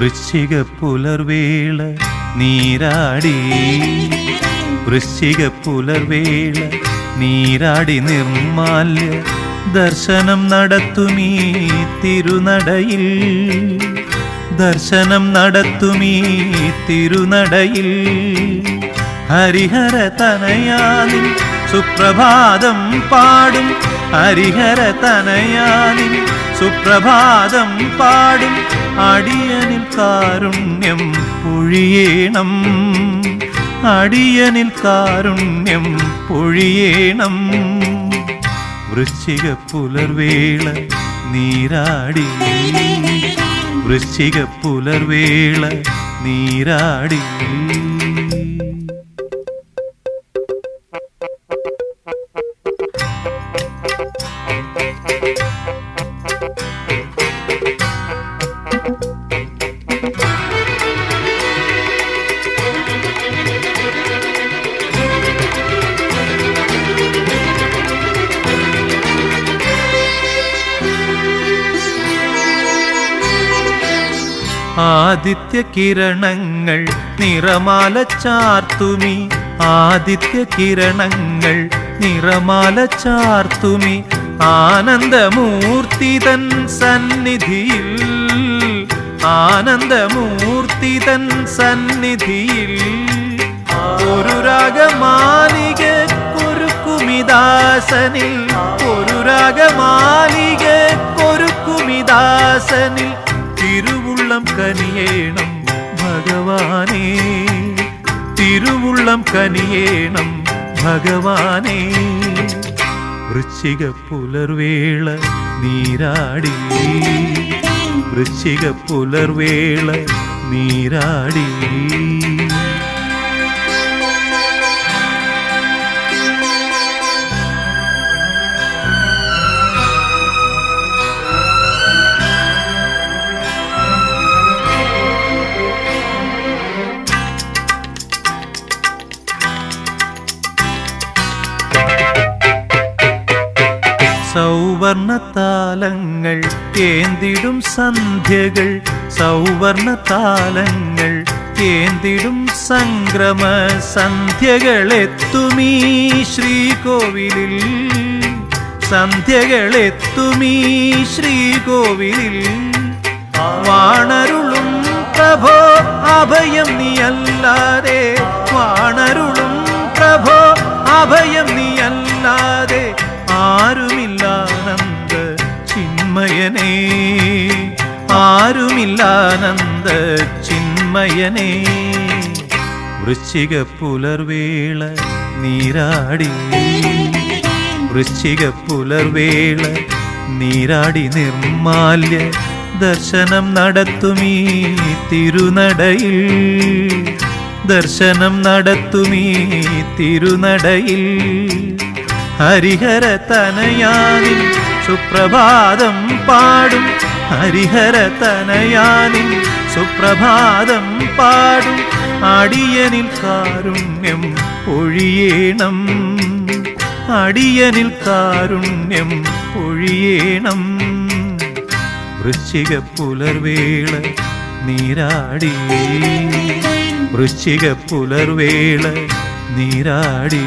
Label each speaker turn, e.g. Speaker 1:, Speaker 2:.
Speaker 1: വൃശ്ചിക പുലർവേള നീരാടി. വൃശ്ചിക പുലർവേള നീരാടി നിർമാല്യ ദർശനം നടത്തുമീ തിരുനടയിൽ. ദർശനം നടത്തുമീ തിരുനടയിൽ. ഹരിഹര തനയാനിൻ സുപ്രഭാതം പാടും ഹരിഹര തനയാനി സുപ്രഭാതം പാടും അടിയനിൽ കാരുണ്യം പൊഴിയേണം. അടിയനിൽ കാരുണ്യം പൊഴിയേണം. വൃശ്ചിക പുലർവേള നീരാടി. വൃശ്ചിക പുലർവേള നീരാടി. ആദിത്യ കിരണങ്ങൾ നിറമാല ചാർത്തുമി. ആദിത്യ കിരണങ്ങൾ നിറമാല ചാർത്തുമി. ആനന്ദമൂർത്തി തൻ സന്നിധിയിൽ. ആനന്ദമൂർത്തി തൻ സന്നിധിയിൽ. ഒരു രാഗമാലിക കൊരുക്കുമിദാസനിൽ ഒരു രാഗമാലിക കൊരുക്കുമിദാസനിൽ തിരുവുള്ളം കനിയേണം ഭഗവാനേ. തിരുവുള്ളം കനിയേണം ഭഗവാനേ. വൃശ്ചിക പുലർവേള നീരാടി. വൃശ്ചിക പുലർവേള നീരാടി. സൗവർണതാലങ്ങൾ ഏന്തിടും സന്ധ്യകൾ. സൗവർണതാലങ്ങൾ ഏന്തിടും സംക്രമ സന്ധ്യകളെത്തുമീ ശ്രീകോവിലിൽ. സന്ധ്യകളെത്തുമീ ശ്രീകോവിലിൽ. വാണരുളും പ്രഭോ അഭയം നീ അല്ലാതെ. വാണരുളും പ്രഭോ അഭയം നീയല്ലാതെ ചിന്മയനേ. ആരുമില്ലാനന്ദ ചിന്മയനേ വൃശ്ചിക പുലർവേള നീരാടി. വൃശ്ചിക പുലർവേള നീരാടി നിർമാല്യ ദർശനം നടത്തുമീ തിരുനടയിൽ. ദർശനം നടത്തുമീ തിരുനടയിൽ. ഹരിഹര തനയാനിൻ സുപ്രഭാതം പാടും. ഹരിഹര തനയാനിൻ സുപ്രഭാതം പാടും. അടിയനിൽ കാരുണ്യം ഒഴിയേണം. അടിയനിൽ കാരുണ്യം ഒഴിയേണം. വൃശ്ചിക പുലർവേള നീരാടി. വൃശ്ചിക പുലർവേള നീരാടി.